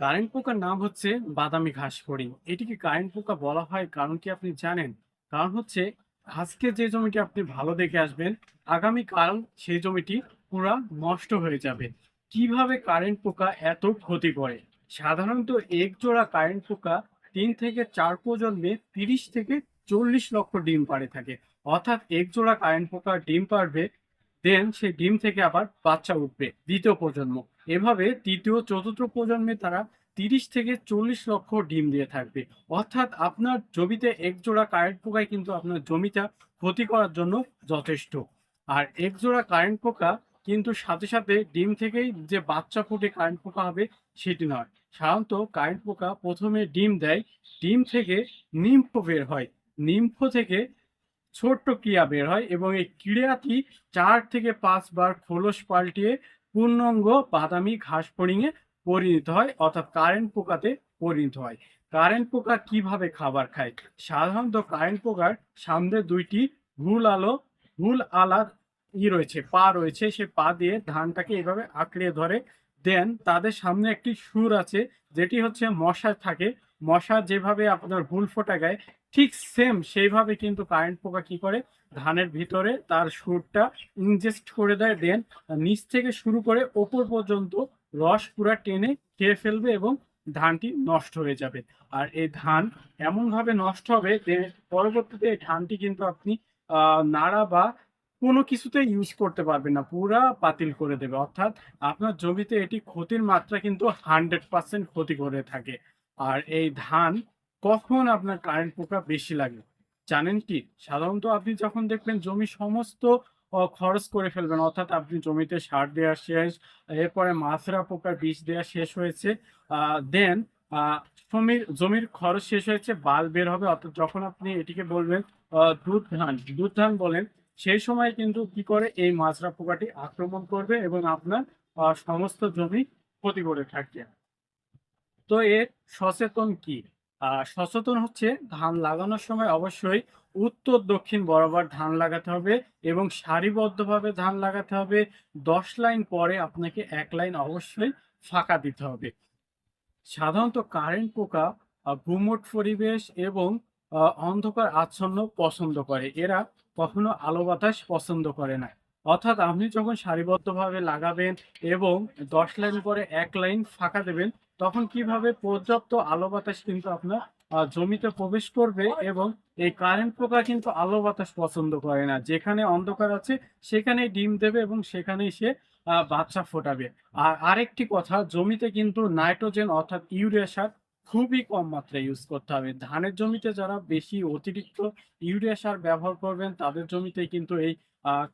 Current পোকার নাম হচ্ছে বাদামি ঘাস ফড়িং এটিকে কারেন্ট পোকা বলা হয়, কারণ কি আপনি জানেন? কারণ হচ্ছে, আজকে যে জমিটি আপনি ভালো দেখে আসবেন আগামী কাল সেই জমিটি পুরা নষ্ট হয়ে যাবে। কীভাবে কারেন্ট পোকা এত ক্ষতি করে? সাধারণত এক জোড়া কারেন্ট পোকা তিন থেকে চার প্রজন্মে তিরিশ থেকে চল্লিশ লক্ষ ডিম পাড়ে থাকে। অর্থাৎ এক জোড়া কারেন্ট পোকা ডিম পারবে দেন সেই ডিম থেকে আবার বাচ্চা উঠবে দ্বিতীয় প্রজন্ম। এভাবে তৃতীয় চতুর্থ প্রজন্মে তারা তিরিশ থেকে চল্লিশ লক্ষ ডিম দিয়ে থাকবে। অর্থাৎ আপনার জমিতে এক জোড়া কারেন্ট পোকায় কিন্তু আপনার জমিটা ক্ষতি করার জন্য যথেষ্ট। আর এক জোড়া কারেন্ট পোকা কিন্তু সাথে সাথে ডিম থেকেই যে বাচ্চা ফুটে কারেন্ট পোকা হবে সেটি নয়। সাধারণত কারেন্ট পোকা প্রথমে ডিম দেয়, ডিম থেকে নিম্ফ বের হয়। নিম্ফ থেকে ছোট্ট ক্রিয়া বের হয় এবং এই ক্রিয়াটি চার থেকে পাঁচবার খোলস পাল্টিয়ে পূর্ণাঙ্গ বাদামি ঘাস ফড়িংয়ে পরিণত হয়, অর্থাৎ কারেন্ট পোকাতে পরিণত হয়। কারেন্ট পোকা কীভাবে খাবার খায়? সাধারণত কারেন্ট পোকার সামনে দুইটি ভুল আলো, ভুল আলার ই রয়েছে, পা রয়েছে, সে পা দিয়ে ধানটাকে এভাবে আঁকড়ে ধরে দেন। তাদের সামনে একটি সুর আছে, যেটি হচ্ছে মশা থাকে। মশা যেভাবে আপনার ভুল ফোটা গায় ঠিক সেম সেইভাবে কিন্তু কারেন্ট পোকা কি করে? ধানের ভিতরে তার সুরটা ইনজেস্ট করে দেয় দেন নিচ থেকে শুরু করে ওপর পর্যন্ত রস পুরা টেনে খেয়ে ফেলবে এবং ধানটি নষ্ট হয়ে যাবে। আর এই ধান এমনভাবে নষ্ট হবে যে পরবর্তীতে এই ধানটি কিন্তু আপনি নাড়া বা কোনো কিছুতে ইউজ করতে পারবেন না, পুরা বাতিল করে দেবে। অর্থাৎ আপনার জমিতে এটি ক্ষতির মাত্রা কিন্তু হান্ড্রেড পার্সেন্ট ক্ষতি করে থাকে। আর এই ধান কখন আপনার কারেন্ট পোকা বেশি লাগে? জানেন কি? সাধারণত আপনি যখন দেখবেন জমি সমস্ত খরচ করে ফেলবেন। অর্থাৎ আপনি জমিতে সার দেওয়া শেষ, এরপরে মাছরা পোকার বীজ দেওয়া শেষ হয়েছে দেন জমির জমির খরচ শেষ হয়েছে, বাল বের হবে। অর্থাৎ যখন আপনি এটিকে বলবেন দুধ ধান দুধ ধান বলেন, সেই সময় কিন্তু কি করে? এই মাছরা পোকাটি আক্রমণ করবে এবং আপনার সমস্ত জমি ক্ষতি করে থাকে তো এর সচেতন কি? সচেতন হচ্ছে, ধান লাগানোর সময় অবশ্যই উত্তর দক্ষিণ বরাবর ধান লাগাতে হবে এবং সারিবদ্ধভাবে ধান লাগাতে হবে। দশ লাইন পরে আপনাকে এক লাইন অবশ্যই ফাঁকা দিতে হবে। সাধারণত কারেন্ট পোকা গুমোট পরিবেশ এবং অন্ধকার আচ্ছন্ন পছন্দ করে। এরা কখনো আলো বাতাস পছন্দ করে না। অর্থাৎ আপনি যখন সারিবদ্ধভাবে লাগাবেন এবং দশ লাইন পরে এক লাইন ফাঁকা দেবেন তখন কীভাবে পর্যাপ্ত আলো বাতাস কিন্তু আপনার জমিতে প্রবেশ করবে এবং এই কারেন্ট পোকা কিন্তু আলো বাতাস পছন্দ করে না। যেখানে অন্ধকার আছে সেখানে ডিম দেবে এবং সেখানেই সে বাচ্চা ফোটাবে। আর আরেকটি কথা, জমিতে কিন্তু নাইট্রোজেন অর্থাৎ ইউরিয়া সার খুবই কম মাত্রায় ইউজ করতে হবে। ধানের জমিতে যারা বেশি অতিরিক্ত ইউরিয়া সার ব্যবহার করবেন, তাদের জমিতে কিন্তু এই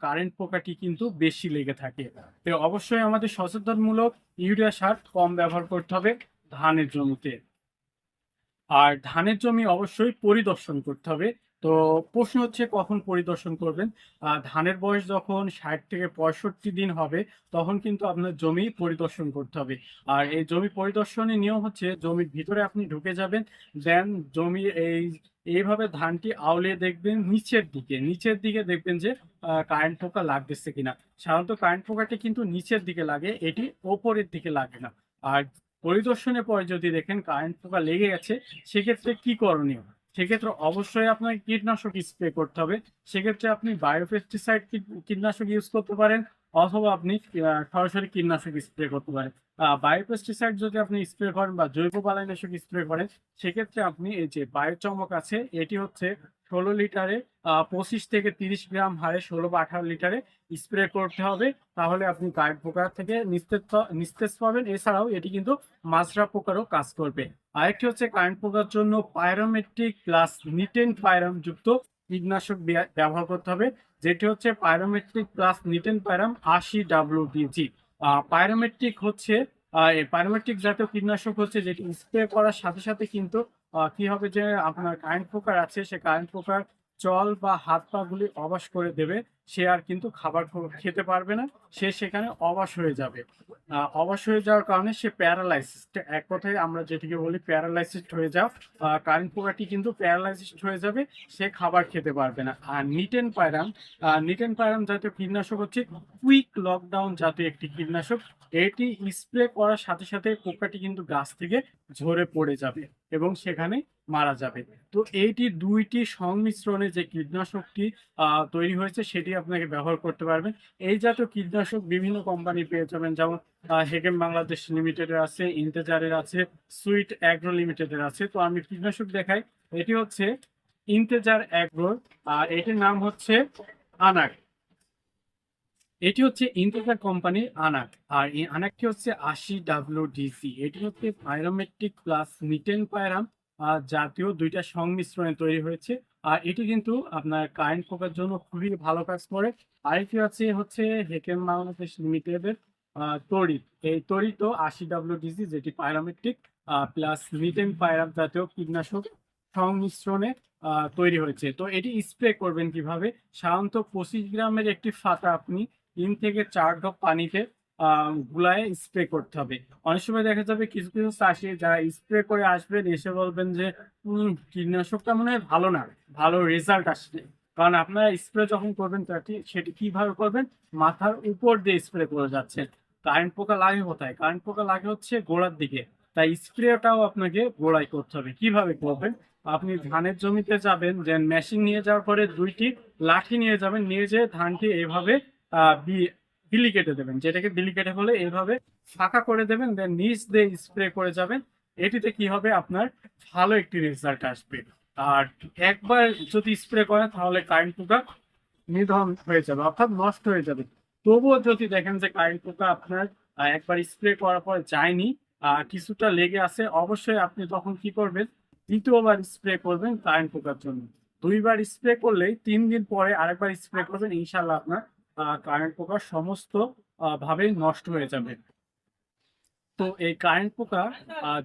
কারেন্ট পোকাটি কিন্তু বেশি লেগে থাকে। তো অবশ্যই আমাদের সচেতনমূলক ইউরিয়া সার কম ব্যবহার করতে হবে ধানের জমিতে। আর ধানের জমি অবশ্যই পরিদর্শন করতে হবে। তো প্রশ্ন হচ্ছে কখন পরিদর্শন করবেন? ধানের বয়স যখন ষাট থেকে পঁয়ষট্টি দিন হবে, তখন কিন্তু আপনার জমি পরিদর্শন করতে হবে। আর এই জমি পরিদর্শনের নিয়ম হচ্ছে, জমির ভিতরে আপনি ঢুকে যাবেন, দেন জমি এই, এইভাবে ধানটি আউলিয়ে দেখবেন নিচের দিকে নিচের দিকে দেখবেন যে কারেন্ট পোকা লাগতেছে কিনা। সাধারণত কারেন্ট পোকাটি কিন্তু নিচের দিকে লাগে, এটি ওপরের দিকে লাগে না। আর পরিদর্শনের পরে যদি দেখেন কারেন্ট পোকা লেগে গেছে, সেক্ষেত্রে কি করণীয়? সেক্ষেত্রে অবশ্যই আপনাকে কীটনাশক স্প্রে করতে হবে। সেক্ষেত্রে আপনি বায়োপেস্টিসাইড কীটনাশক ইউজ করতে পারেন, অথবা আপনি সরাসরি কীটনাশক স্প্রে করতে পারেন। বায়োপেস্টিসাইড যদি আপনি স্প্রে করেন বা জৈব বালাইনাশক স্প্রে করেন, সেক্ষেত্রে আপনি এই যে বায়োচমক আছে, এটি হচ্ছে ষোলো লিটারে পঁচিশ থেকে তিরিশ গ্রাম হারে ষোলো বা আঠারো লিটারে স্প্রে করতে হবে। তাহলে আপনি গায়ের পোকা থেকে নিস্তেজ নিস্তেজ পাবেন। এছাড়াও এটি কিন্তু মাজরা পোকারও কাজ করবে। আরেকটি হচ্ছে কারেন্ট পোকার জন্য পায়রোমেট্রিক প্লাস নিটেন পায়রাম যুক্ত কীটনাশক ব্যবহার করতে হবে। যেটি হচ্ছে পায়রোমেট্রিক প্লাস নিটেন পায়রাম আশি ডাব্লিউডিজি পায়রোমেট্রিক হচ্ছে পায়রোমেট্রিক জাতীয় কীটনাশক হচ্ছে যেটি স্প্রে করার সাথে সাথে কিন্তু কি হবে যে আপনার কারেন্ট পোকার আছে, সে কারেন্ট পোকার জল বা হাত পা গুলি অবাস করে দেবে। সে আর কিন্তু খাবার খেতে পারবে না, সে সেখানে অবাস হয়ে যাবে। অবাস হয়ে যাওয়ার কারণে সে প্যারালাইসিস এক কথায় আমরা যেটিকে বলি প্যারালাইসিস হয়ে যাও কারেন্ট পোকাটি কিন্তু প্যারালাইসিস হয়ে যাবে, সে খাবার খেতে পারবে না। আর নিটেন পায়রাম নিটেন পায়রাম জাতীয় কীটনাশক হচ্ছে কুইক লকডাউন জাতীয় একটি কীটনাশক। এটি স্প্রে করার সাথে সাথে পোকাটি কিন্তু গাছ থেকে ঝরে পড়ে যাবে এবং সেখানে মারা যাবে। তো এইটি দুইটি সংমিশ্রণে যে কীটনাশকটি তৈরি হয়েছে সেটি আপনাকে ব্যবহার করতে পারবেন। এই জাতীয় কীটনাশক বিভিন্ন কোম্পানি পেয়ে যাবেন। যেমন হেগেম বাংলাদেশ লিমিটেডের আছে ইন্তেজারের আছে সুইট অ্যাগ্রো লিমিটেডের আছে। তো আমি কীটনাশক দেখাই। এটি হচ্ছে ইন্তেজার অ্যাগ্রো আর এটির নাম হচ্ছে আনাক এটি হচ্ছে ইন্তেজার কোম্পানি আনাক আর এই আনাকটি হচ্ছে আশি ডাব্লিউ ডিসি এটি হচ্ছে পাইরোমেট্রিক প্লাস নিটেন পায়রাম জাতীয় দুইটা সংমিশ্রণে তৈরি হয়েছে। আর এটি কিন্তু আপনার কারেন্ট পোকার জন্য খুবই ভালো কাজ করে। আরেকটি আছে হচ্ছে হেকেম বাংলাদেশ লিমিটেডের তড়িৎ। এই তড়িৎ আশি ডাব্লিউ ডিসি যেটি পাইরোমেট্রিক প্লাস নিটেন পায়রাম জাতীয় কীটনাশক সংমিশ্রণে তৈরি হয়েছে। তো এটি স্প্রে করবেন কীভাবে? সাধারণত পঁচিশ গ্রামের একটি ফাতা আপনি তিন থেকে চার ড্রপ পানিতে গুলায় স্প্রে করতে হবে। অনেক সময় দেখা যাবে কিছু কিছু চাষি যারা স্প্রে করে আসবেন এসে বলবেন যে "উম, কীটনাশকটা মনে হয় ভালো না ভালো রেজাল্ট আসছে। কারণ আপনারা স্প্রে যখন করবেন সেটি কীভাবে করবেন? মাথার উপর দিয়ে স্প্রে করে যাচ্ছেন। কারেন্ট পোকা লাগে কোথায়? কারেন্ট পোকা লাগে হচ্ছে গোড়ার দিকে। তাই স্প্রেটাও আপনাকে গোড়ায় করতে হবে। কীভাবে করবেন? আপনি ধানের জমিতে যাবেন যে মেশিন নিয়ে যাওয়ার পরে দুইটি লাঠি নিয়ে যাবেন। নিয়ে যেয়ে ধানটি এইভাবে আহ, বিলি কেটে দেবেন, যেটাকে বিলি কেটে হলে এইভাবে ফাঁকা করে দেবেন দেন নিচ দিয়ে স্প্রে করে যাবেন। এটিতে কি হবে? আপনার ভালো একটি রেজাল্ট আসবে। আর একবার যদি স্প্রে করেন, তাহলে কারেন্ট পোকা নিধন হয়ে যাবে, অর্থাৎ নষ্ট হয়ে যাবে। তবুও যদি দেখেন যে কারেন্ট পোকা আপনার একবার স্প্রে করার পর যায়নি কিছুটা লেগে আছে, অবশ্যই আপনি তখন কি করবেন? দ্বিতীয়বার স্প্রে করবেন কারেন্ট পোকার জন্য। দুইবার স্প্রে করলেই তিন দিন পরে আরেকবার স্প্রে করবেন ইনশাল্লাহ আপনার কারেন্ট পোকা সমস্ত ভাবে নষ্ট হয়ে যাবে। তো এই কারেন্ট পোকা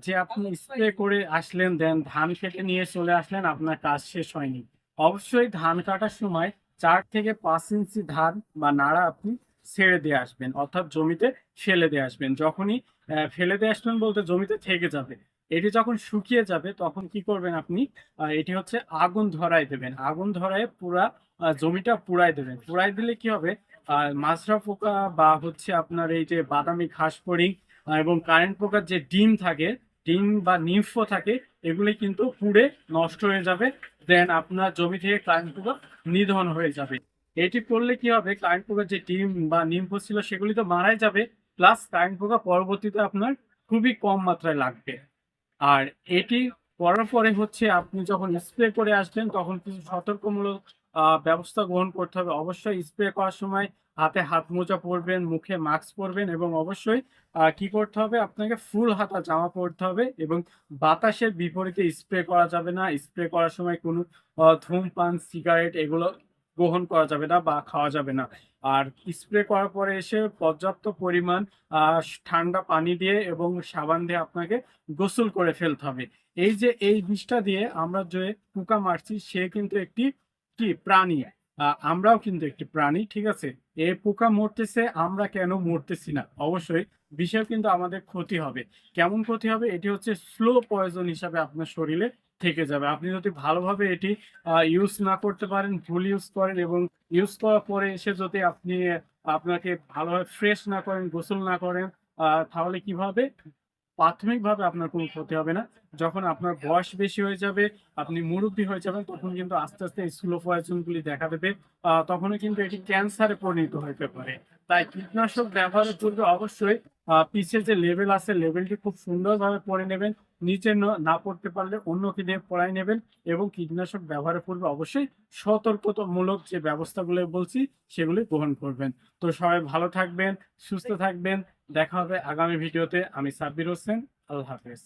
যে আপনি স্প্রে করে আসলেন, দেন ধান কেটে নিয়ে চলে আসলেন, আপনার কাজ শেষ হয়নি। অবশ্যই ধান কাটার সময় চার থেকে পাঁচ ইঞ্চি ধান বা নাড়া আপনি ছেড়ে দিয়ে আসবেন, অর্থাৎ জমিতে ফেলে দিয়ে আসবেন। যখনই ফেলে দিয়ে আসবেন বলতে জমিতে থেকে যাবে। এটি যখন শুকিয়ে যাবে, তখন কি করবেন আপনি? এটি হচ্ছে আগুন ধরাই দেবেন। আগুন ধরায় পুরা জমিটা পুড়াই দেবেন। পুড়াই দিলে কি হবে? মাজরা পোকা বা হচ্ছে আপনার এই যে বাদামি ঘাস ফড়িং এবং কারেন্ট পোকার যে ডিম থাকে, ডিম বা নিম্ফ থাকে, এগুলি কিন্তু পুড়ে নষ্ট হয়ে যাবে। দেন আপনার জমি থেকে কারেন্ট পোকা নিধন হয়ে যাবে। এটি করলে কি হবে? কারেন্ট পোকার যে ডিম বা নিম্ফ ছিল, সেগুলি তো মারাই যাবে। প্লাস কারেন্ট পোকা পরবর্তীতে আপনার খুবই কম মাত্রায় লাগবে। আর এটি করার পরে হচ্ছে আপনি যখন স্প্রে করে আসবেন, তখন কিছু সতর্কমূলক ব্যবস্থা গ্রহণ করতে হবে। অবশ্যই স্প্রে করার সময় হাতে হাত মোজা পরবেন, মুখে মাস্ক পরবেন এবং অবশ্যই কি করতে হবে? আপনাকে ফুল হাতা জামা পরতে হবে এবং বাতাসের বিপরীতে স্প্রে করা যাবে না। স্প্রে করার সময় কোনো ধূমপান সিগারেট এগুলো গ্রহণ করা যাবে না বা খাওয়া যাবে না। আর স্প্রে করার পরে এসে পর্যাপ্ত পরিমাণ ঠান্ডা পানি দিয়ে এবং সাবান দিয়ে আপনাকে গোসল করে ফেলতে হবে। এই যে এই বিষটা দিয়ে আমরা যে পোকা মারছি, সে কিন্তু একটি কি? প্রাণী। আমরাও কিন্তু একটি প্রাণী, ঠিক আছে? এই পোকা মরতেছে, আমরা কেন মরতেছি না? অবশ্যই বিষয় কিন্তু আমাদের ক্ষতি হবে। কেমন ক্ষতি হবে? এটি হচ্ছে স্লো পয়জন হিসাবে আপনার শরীরে থেকে যাবে। আপনি যদি ভালোভাবে এটি ইউজ না করতে পারেন, ভুল ইউজ করেন এবং ইউজ করার পরে এসে যদি আপনি, আপনাকে ভালোভাবে ফ্রেশ না করেন, গোসল না করেন তাহলে কীভাবে প্রাথমিকভাবে আপনার কোনো ক্ষতি হবে না। যখন আপনার বয়স বেশি হয়ে যাবে, আপনি মুরব্বী হয়ে যাবেন, তখন কিন্তু আস্তে আস্তে স্লো পয়জনগুলি দেখা দেবে। তখনও কিন্তু এটি ক্যান্সারে পরিণত হতে পারে। তাই কীটনাশক ব্যবহারের পূর্বে অবশ্যই পিছের যে লেভেল আছে লেভেলটি খুব সুন্দরভাবে পড়ে নেবেন। নিচে ন- না পড়তে পারলে অন্যকে দিয়ে পড়াই নেবেন এবং কীটনাশক ব্যবহারের পূর্বে অবশ্যই সতর্কতামূলক যে ব্যবস্থাগুলো বলছি, সেগুলি গ্রহণ করবেন। তো সবাই ভালো থাকবেন, সুস্থ থাকবেন। দেখা হবে আগামী ভিডিওতে। আমি সাব্বির হোসেন আল্লাহ হাফেজ।